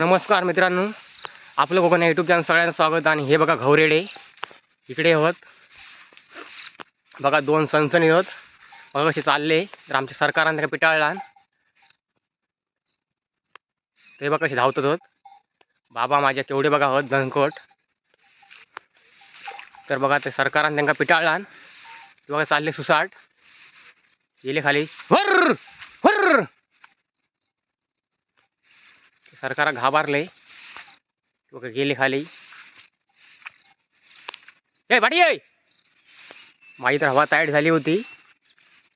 नमस्कार मित्रांनो. आपलं कोकण यूट्यूब चॅनल सगळ्यांना स्वागत आणि हे बघा घवरेडे. इकडे होत बघा दोन सणसणी होत बघा कसे चालले. तर आमच्या सरकारने त्याला पिटाळला. ते बघा कसे धावतात होत बाबा माझ्या तेवढे बघा होत धनकोट. तर बघा ते सरकारान त्यांना पिटाळला. ते बघा चालले सुसाट. गेले खाली. वर! वर! सरकार घाबरले. लोक गेले खाली. ए भाटी आहे माझी तर हवा ताईट झाली होती.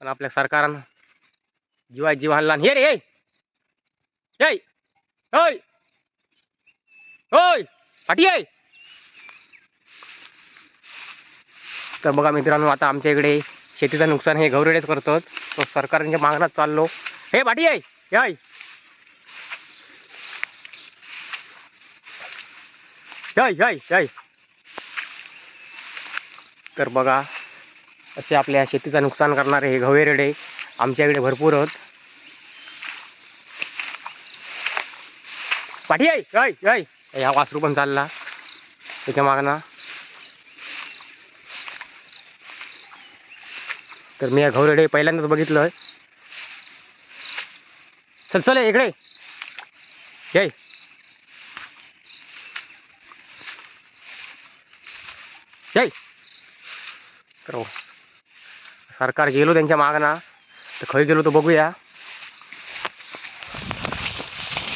पण आपल्या सरकारनं जीवा जीव आणला हे रे ये ओय! ओय! ये तर बघा मित्रांनो आता आमच्या इकडे शेतीचं नुकसान हे गौरेडेच करतात. तो सरकारच्या मागणात चाललो. हे पाटी ये याय जय शय तर बघा असे आपल्या शेतीचं नुकसान करणारे हे गवेरेडे आमच्याकडे भरपूर आहेत. पाठी आहे हय जय. ह्या वासरू पण चालला. त्याच्या मागना तर मी या घवरेडे पहिल्यांदाच बघितलं. चल चल इकडे. जय. जय तर हो. सरकार गेलो त्यांच्या मागना तर खय गेलो तर बघूया.